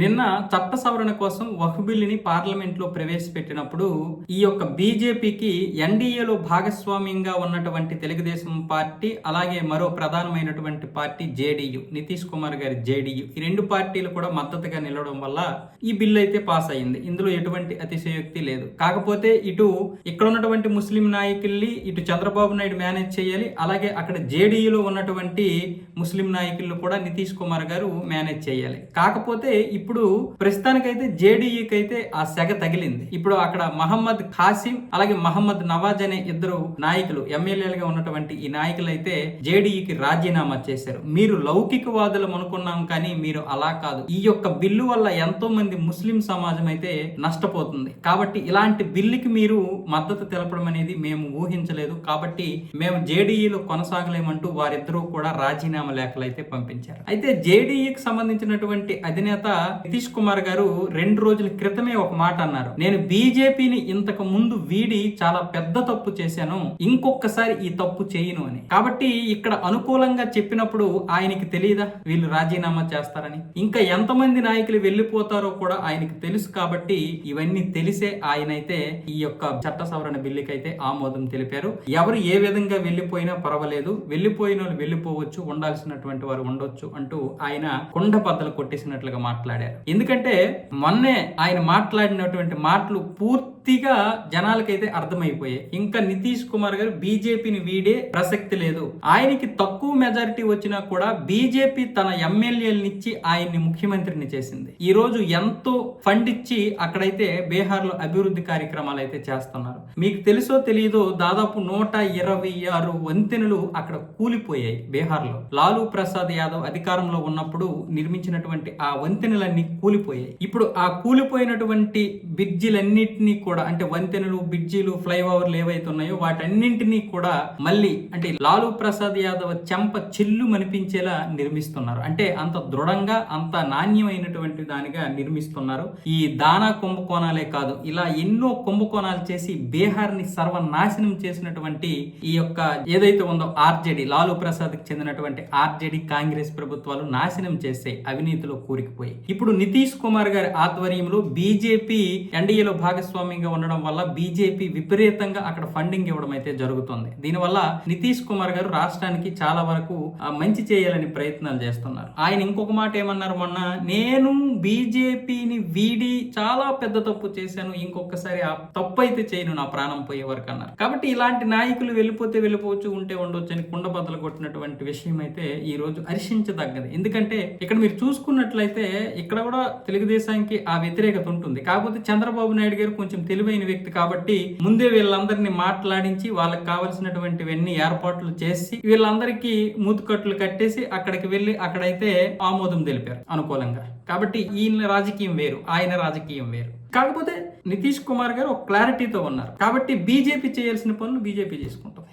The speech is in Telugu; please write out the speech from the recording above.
నిన్న చట్ట సవరణ కోసం వహ్ బిల్లుని పార్లమెంట్లో ప్రవేశపెట్టినప్పుడు ఈ యొక్క బీజేపీకి ఎన్డీఏలో భాగస్వామ్యంగా ఉన్నటువంటి తెలుగుదేశం పార్టీ అలాగే మరో ప్రధానమైనటువంటి పార్టీ జేడీయూ నితీష్ కుమార్ గారి జేడీయూ ఈ రెండు పార్టీలు కూడా మద్దతుగా నిలవడం వల్ల ఈ బిల్లు అయితే పాస్ అయింది ఇందులో ఎటువంటి అతిశయోక్తి లేదు. కాకపోతే ఇటు ఇక్కడ ఉన్నటువంటి ముస్లిం నాయకుల్ని ఇటు చంద్రబాబు నాయుడు మేనేజ్ చేయాలి అలాగే అక్కడ జేడీయూలో ఉన్నటువంటి ముస్లిం నాయకులు కూడా నితీష్ కుమార్ గారు మేనేజ్ చేయాలి. కాకపోతే ఇప్పుడు ప్రస్తుతానికైతే జేడీయూకి అయితే ఆ సెగ తగిలింది. ఇప్పుడు అక్కడ మహమ్మద్ ఖాసిం అలాగే మహమ్మద్ నవాజ్ అనే ఇద్దరు నాయకులు ఎమ్మెల్యేలుగా ఉన్నటువంటి ఈ నాయకులు అయితే జేడీయూకి రాజీనామా చేశారు. మీరు లౌకికవాదులు అనుకున్నాం కానీ మీరు అలా కాదు. ఈ యొక్క బిల్లు వల్ల ఎంతో మంది ముస్లిం సమాజం అయితే నష్టపోతుంది. కాబట్టి ఇలాంటి బిల్లుకి మీరు మద్దతు తెలపడం అనేది మేము ఊహించలేదు. కాబట్టి మేము జేడీఈలో కొనసాగలేమంటూ వారిద్దరూ కూడా రాజీనామా లేఖలు అయితే పంపించారు. అయితే జేడీఈకి సంబంధించినటువంటి అధినేత నితీష్ కుమార్ గారు రెండు రోజుల క్రితమే ఒక మాట అన్నారు. నేను బీజేపీని ఇంతకు ముందు వీడి చాలా పెద్ద తప్పు చేశాను ఇంకొకసారి ఈ తప్పు చేయను అని. కాబట్టి ఇక్కడ అనుకూలంగా చెప్పినప్పుడు ఆయనకి తెలియదా వీళ్ళు రాజీనామా చేస్తారని? ఇంకా ఎంతమంది నాయకులు వెళ్ళిపోతారో కూడా ఆయనకి తెలుసు కాబట్టి ఇవన్నీ తెలిసే ఆయనైతే ఈ యొక్క చట్ట సవరణ బిల్లుకైతే ఆమోదం తెలిపారు. ఎవరు ఏ విధంగా వెళ్ళిపోయినా పర్వాలేదు వెళ్ళిపోయిన వాళ్ళు వెళ్ళిపోవచ్చు ఉండాల్సినటువంటి వారు ఉండొచ్చు అంటూ ఆయన కొండ బద్దలు కొట్టేసినట్లుగా మాట్లాడారు. ఎందుకంటే మొన్నే ఆయన మాట్లాడినటువంటి మాటలు పూర్తిగా జనాలకైతే అర్థమైపోయాయి. ఇంకా నితీష్ కుమార్ గారు బీజేపీని వీడే ప్రసక్తి లేదు. ఆయనకి తక్కువ మెజారిటీ వచ్చినా కూడా బీజేపీ తన ఎమ్మెల్యేలనిచ్చి ఆయన్ని ముఖ్యమంత్రిని చేసింది. ఈ రోజు ఎంతో ఫండ్ ఇచ్చి అక్కడైతే బీహార్లో అభివృద్ధి కార్యక్రమాలు అయితే చేస్తున్నారు. మీకు తెలుసో తెలియదో దాదాపు నూట ఇరవై ఆరు వంతెనలు అక్కడ కూలిపోయాయి బీహార్లో లాలూ ప్రసాద్ యాదవ్ అధికారంలో ఉన్నప్పుడు నిర్మించినటువంటి ఆ వంతెనలన్నీ కూలిపోయాయి. ఇప్పుడు ఆ కూలిపోయినటువంటి బ్రిడ్జిలన్నింటినీ కూడా అంటే వంతెనలు బ్రిడ్జిలు ఫ్లైఓవర్లు ఏవైతే ఉన్నాయో వాటన్నింటినీ కూడా మళ్ళీ అంటే లాలూ ప్రసాద్ యాదవ్ చెంప చెల్లు మనిపించేలా నిర్మిస్తున్నారు. అంటే అంత దృఢంగా అంత నాణ్యమైనటువంటి దానిగా నిర్మిస్తున్నారు. ఈ దానా కుంభకోణాలే కాదు ఇలా ఎన్నో కుంభకోణాలు చేసి బీహార్ని సర్వనాశనం చేసినటువంటి ఈ యొక్క ఏదైతే ఉందో ఆర్జేడీ లాలూ ప్రసాద్కి చెందినటువంటి ఆర్జేడీ కాంగ్రెస్ ప్రభుత్వాలు నాశనం చేసే అవినీతిలో కూరికిపోయి ఇప్పుడు నితీష్ కుమార్ గారి ఆధ్వర్యంలో బీజేపీ ఎన్డీఏలో భాగస్వామ్యంగా ఉండడం వల్ల బీజేపీ విపరీతంగా అక్కడ ఫండింగ్ ఇవ్వడం అయితే జరుగుతుంది. దీనివల్ల నితీష్ కుమార్ గారు రాష్ట్రానికి చాలా వరకు మంచి చేయాలని ప్రయత్నాలు చేస్తున్నారు. ఆయన ఇంకొక మాట ఏమన్నారు మొన్న? నేను బీజేపీని వీడి చాలా పెద్ద తప్పు చేశాను ఇంకొకసారి ఆ తప్పు అయితే చేయను నా ప్రాణం పోయే వరకు అన్నారు. కాబట్టి ఇలాంటి నాయకులు వెళ్ళిపోతే వెళ్ళిపోవచ్చు ఉంటే ఉండొచ్చు అని కుండ బద్దలు కొట్టినటువంటి విషయం అయితే ఈ రోజు హర్షించదగ్గది. ఎందుకంటే ఇక్కడ మీరు చూసుకున్నట్లయితే ఇక్కడ కూడా తెలుగుదేశానికి ఆ వ్యతిరేకత ఉంటుంది. కాకపోతే చంద్రబాబు నాయుడు గారు కొంచెం తెలివైన వ్యక్తి కాబట్టి ముందే వీళ్ళందరినీ మాట్లాడించి వాళ్ళకి కావలసినటువంటివన్నీ ఏర్పాట్లు చేసి వీళ్ళందరికీ మూతుకట్లు కట్టేసి అక్కడికి వెళ్ళి అక్కడైతే ఆమోదం తెలిపారు అనుకూలంగా. కాబట్టి ఈయన రాజకీయం వేరు ఆయన రాజకీయం వేరు. కాకపోతే నితీష్ కుమార్ గారు ఒక క్లారిటీతో ఉన్నారు. కాబట్టి బీజేపీ చేయాల్సిన పనులు బీజేపీ చేసుకుంటాం.